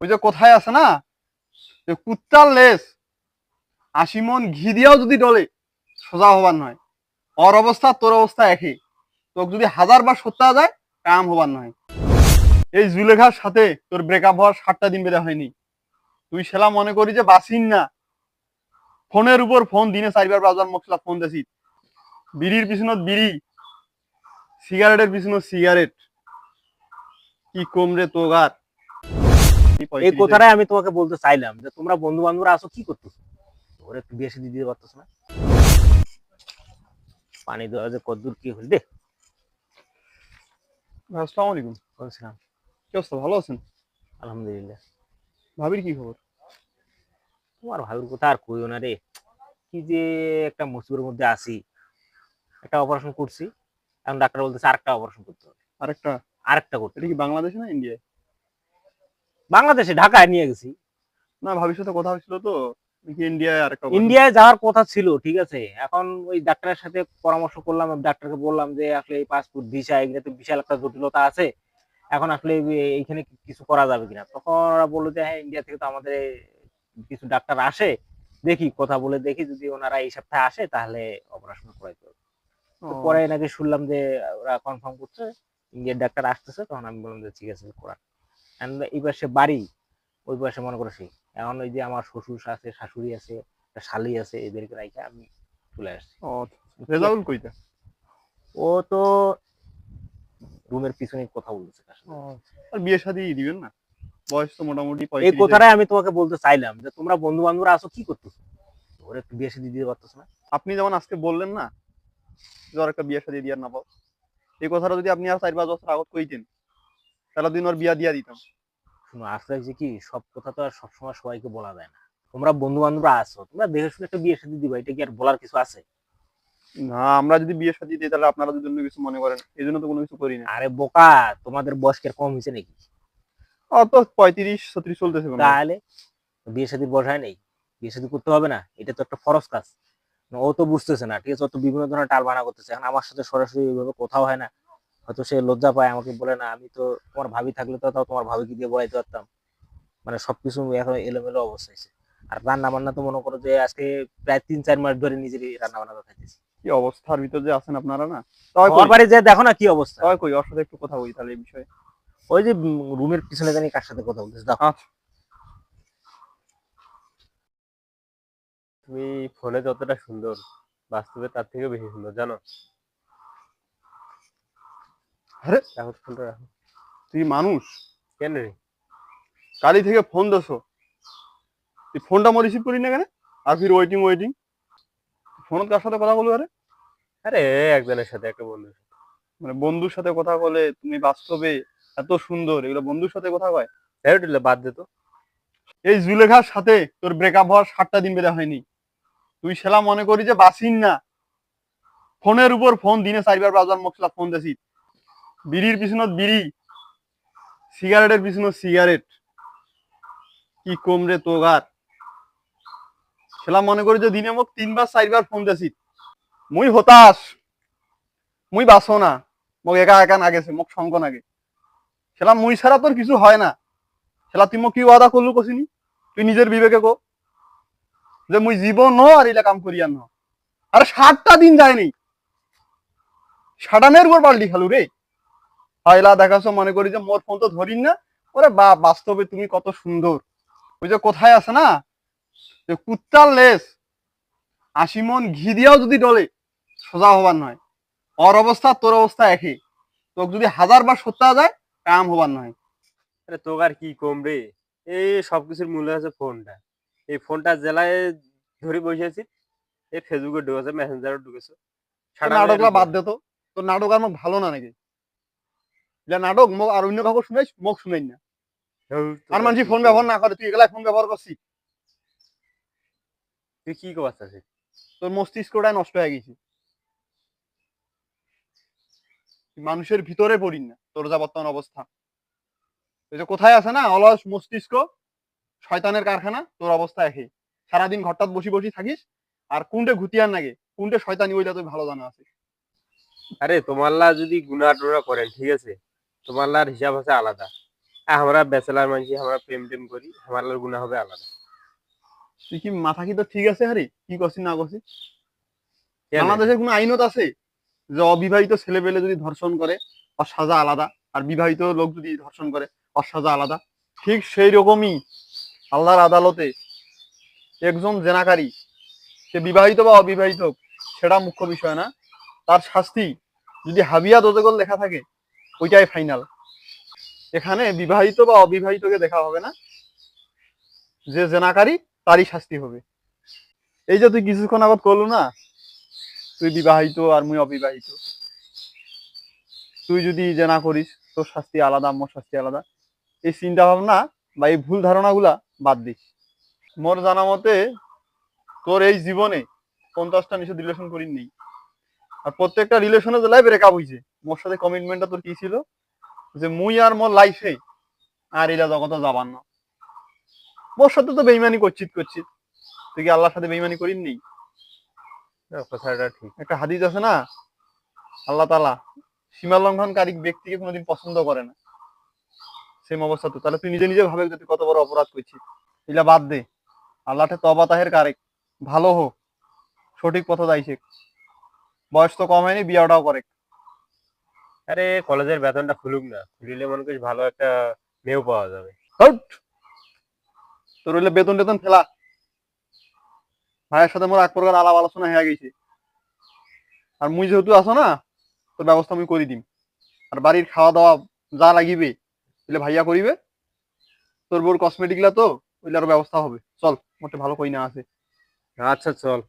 ওই যে কোথায় আছে না? যে কুত্তার লেস আশি মন ঘি দিয়েও যদি ডলে, সোজা হবার নয়। ওর অবস্থা, তোর অবস্থা একই। তোকে যদি হাজার বার সত্তা যায়, কাম হবার নয়। এই জুলেখার সাথে তোর ব্রেকআপ হওয়ার সাতটা দিন বেদা হয়নি। তুই সেলা মনে করি যে বাসিন না। ফোনের উপর ফোন, দিনে চারবার বাজার মশলা ফোন দেছি বিড়ির পিছনত বিড়ি, সিগারেটের পিছনত সিগারেট। কি কম রে তোগার এই কথাটাই আমি তোমাকে বলতে চাইলাম যে তোমরা বন্ধু বান্ধবরা আসো কি করতেছো? ওরে একটু বেশি দিতে পারতেছ না? পানি দেওয়া যে কদ্দূর কি হল? দে। আসসালামু আলাইকুম। বলছিলাম কি অবস্থা? ভালো আছেন? আলহামদুলিল্লাহ। ভাবির কি খবর? তোমার ভাবির কথা আর কইও না রে। কি যে একটা মুসিবের মধ্যে আছি। একটা অপারেশন করছি। এখন ডাক্তার বলতেছে আরেকটা অপারেশন করতে হবে। আরেকটা? আরেকটা করতে এটা কি বাংলাদেশে না ইন্ডিয়ায় বাংলাদেশে ঢাকায় নিয়ে গেছি। না ভাবির সাথে কথা হয়েছিল তো ইন্ডিয়ায় যাওয়ার কথা ছিল ঠিক আছে। এখন ওই ডাক্তারের সাথে পরামর্শ করলাম ডাক্তারকে বললাম যে আসলে এই পাসপোর্ট ভিসা এগুলো তো বিশাল একটা জটিলতা আছে। এখন আসলে এইখানে কিছু করা যাবে কিনা? তখন ওরা বলল যে হ্যাঁ ইন্ডিয়া থেকে তো আমাদের কিছু ডাক্তার আসে। দেখি কথা বলে দেখি যদি ওনারা এই সপ্তাহে আসে তাহলে অপারেশন করাইতে হবে তো পরে নাকি শুনলাম যে ওরা কনফার্ম করছে ইন্ডিয়ার ডাক্তার আসতেছে তখন আমি বললাম যে ঠিক আছে And এই পাশে বাড়ি ওই পাশে মনে করছি এখন ওই যে আমার শ্বশুর আছে শাশুড়ি আছে শালি আছে এদেরকে রাইখে আমি চলে আসছি। ও রেজাউল কইতা? ও তো রুমের পিছনে কথা বলতেছে কার আর বিয়ে শাদী দিবেন না? বয়স তো মোটামুটি এই কথাটাই আমি তোমাকে বলতে চাইলাম যে তোমরা বন্ধু বান্ধবরা আসো কি করতেছো? ওরে একটু বিয়ে শাদী দিতে পারতেছ না? আপনি যেমন আজকে বললেন না যে একটা বিয়ে শাদী দিয়ার না পাও। এই কথাটা যদি আপনি আর চার পাঁচ বছর আগত কইতেন তাহলে দিন ওর বিয়া দিয়া দিতাম। শুনো আসলে যে কি সব কথা তো আর সবসময় সবাইকে বলা যায় না। তোমরা বন্ধু বান্ধবরা আসো তোমরা দেখে শুনে একটা বিয়ে শাদী দিবা এটা কি আর বলার কিছু আছে? না আমরা যদি বিয়ে শাদী দিই তাহলে আপনারা যদি অন্য কিছু মনে করেন। এই জন্য তো কোনো কিছু করি না। আরে বোকা তোমাদের বয়স কম হয়েছে নাকি? অত পঁয়ত্রিশ ছত্রিশ চলতেছে তাহলে বিয়ে শাদীর বয়স হয় নেই? বিয়ে শাদী করতে হবে না? এটা তো একটা ফরজ কাজ। ও তো বুঝতেছে না ঠিক আছে ও তো বিভিন্ন ধরনের টাল বানা করতেছে। এখন আমার সাথে সরাসরি এইভাবে কোথাও হয় না। হয়তো সে লজ্জা পায় আমাকে বলে না আমি তো তোমার ভাবি থাকলে তো তাও তোমার ভাবিকে দিয়ে বলাইতে পারতাম। মানে সবকিছু এখন এলোমেলো অবস্থা হয়েছে আর রান্না বান্না তো মনে করো যে আজকে প্রায় তিন চার মাস ধরে নিজেরই রান্না বান্না খাইতেছি। কি অবস্থার ভিতর যে আছেন আপনারা না? বাড়ি যে দেখো না কি অবস্থা। তবে কই? ওর সাথে একটু কথা বলি তাহলে এই বিষয়ে। ওই যে রুমের পিছনে জানি কার সাথে কথা বলতেছে দেখো আচ্ছা। তুমি ফোনে যতটা সুন্দর বাস্তবে তার থেকে বেশি সুন্দর জানো? আরে রাখো ফোনটা রাখো। তুই মানুষ? কেন রে? কালি থেকে ফোন দেছো তুই ফোনটা মো রিসিভ করি না কেন আর ফির ওয়েটিং ওয়েটিং ফোনত কার সাথে কথা বলব আরে? আরে একজনের সাথে একটা বন্ধু মানে বন্ধুর সাথে কথা বলে তুমি বাস্তবে এত সুন্দর এগুলো বন্ধুর সাথে কথা কয়? হ্যাঁ বাদ দে তো। এই জুলেখার সাথে তোর ব্রেকআপ হওয়ার সাতটা দিন বেদা হয়নি। তুই সেলা মনে করি যে বাসিন না ফোনের উপর ফোন দিনে চারবার বাজার মশলা ফোন দেছি বিড়ির পিছনত বিড়ি, সিগারেটের পিছনত সিগারেট। কি কম রে তোগার সেলা মনে করি যে দিনে মোক তিনবার, চারবার ফোন দেছি। মুই হতাশ, মুই বাসো না। মোক একা একা নাগেছে, মোক সঙ্গ নাগে। সেলা মুই ছাড়া তোর কিছু হয় না। সেলা তুই মোক কি ওয়াদা করলু কছিনি তুই নিজের বিবেকে কো। যে মুই জীবন আর এলা কাম করি আর ন আরে সাতটা দিন যায়নি সাডানের উপর পাল্টি খালু রে হাইলা দেখাছো মনে করি যে মোর ফোন তো ধরিন না। ওরে বা বাস্তবে তুমি কত সুন্দর। ওই যে কোথায় আছে না? যে কুত্তার লেস আশি মন ঘি দিয়েও যদি ডলে সোজা হবার নয়। ওর অবস্থা তোর অবস্থা একই। তোকে যদি হাজার বার সত্তা যায় কাম হবার নয়। আরে তোর আর কি কম রে? এই সবকিছুর মূল্য আছে ফোনটা। এই ফোনটা জেলায় ধরে বসে আছি। এই ফেসবুকে ঢুকেছে মেসেঞ্জারও ঢুকেছে। তোর নাটকলা বাদ দে তো। তোর নাটক আর মোক ভালো না নাকি? যা নাটক মোক আর অন্য কাউকে শুনাইস মোক শুনাই না। আর মানুষ ফোন ব্যবহার না করে তুই এগুলা ফোন ব্যবহার করছিস তুই কি চাচ্ছিস তোর মস্তিষ্কটাই নষ্ট হয়ে গেছে। মানুষের ভিতরে পড়িন না তোর যা বর্তমান অবস্থা ওই যে কোথায় আছে না অলস মস্তিষ্ক শয়তানের কারখানা তোর অবস্থা একই সারাদিন ঘরটাত বসি বসি থাকিস আর কোনটে ঘুতিয়ার নাগে কোনটে শয়তানি ওইটা তুই ভালো জানা আছে। আরে তোমার যদি গুনা টুনা করেন ঠিক আছে। তোমার লার হিসাব আছে আলাদা। আমরা ব্যাচেলার মানুষ আমরা প্রেম টেম করি আমার গুণা হবে আলাদা। তুই কি মাথা কি তো ঠিক আছে হারি? কি করছিস না করছিস? কেন? বাংলাদেশে কোনো আইনত আছে? যে অবিবাহিত ছেলে পেলে যদি ধর্ষণ করে ওর সাজা আলাদা। আর বিবাহিত লোক যদি ধর্ষণ করে ওর সাজা আলাদা। ঠিক সেই রকমই আল্লাহর আদালতে একজন জেনাকারী সে বিবাহিত বা অবিবাহিত হোক, সেটা মুখ্য বিষয় না। তার শাস্তি যদি হাবিয়া দোজগল লেখা থাকে ওইটাই ফাইনাল এখানে বিবাহিত বা অবিবাহিতকে দেখা হবে না। যে জেনাকারী, তারই শাস্তি হবে। এই যে তুই কিছুক্ষণ আগত করলু না, তুই বিবাহিত আর মুই অবিবাহিত। তুই যদি যে না করিস, তোর শাস্তি আলাদা মোর শাস্তি আলাদা। এই চিন্তা ভাবনা বা এই ভুল ধারণাগুলা বাদ দিস। মোর জানা মতে, তোর এই জীবনে পঞ্চাশটা নিষেধ রিলেশন করিস নেই আর প্রত্যেকটা রিলেশনে তো লাইফ ব্রেকআপ হয়েছে মোর সাথে কমিটমেন্টটা তোর কি ছিল? যে মুই আর মোর লাইফে আর এলা জগতে যাবার না। মোর সাথে তো বেইমানি করছিস করছিস। তুই কি আল্লাহর সাথে বেইমানি করিস নেই না, কথাটা ঠিক। একটা হাদিস আছে না? আল্লাহ তালা সীমা লঙ্ঘনকারী ব্যক্তিকে কোনোদিন পছন্দ করে না। সেম অবস্থা তো। তাহলে তুই নিজে নিজে ভাবে তুই কত বড় অপরাধ করছিস। এগুলা বাদ দে। আল্লাহকে তবা তাহের কারেক ভালো হোক। সঠিক পথ দাইছে বয়স তো কম হয়নি বিয়াটাও করে। আরে কলেজের বেতনটা খুলুক না খুলিলে মনে করিস ভালো একটা মেয়েও পাওয়া যাবে। হট! তোর হইলে বেতন টেতন ফেলা। ভাইয়ের সাথে মোর এক প্রকার আলাপ আলোচনা হয়ে গেছে। আর মুই যেহেতু আছো না তোর ব্যবস্থা আমি করে দিম। আর বাড়ির খাওয়া দাওয়া যা লাগিবে তাহলে ভাইয়া করিবে। তোর বোর কসমেটিকলা তো ওইলার ব্যবস্থা হবে। চল মোটে ভালো কই না আছে। আচ্ছা চল।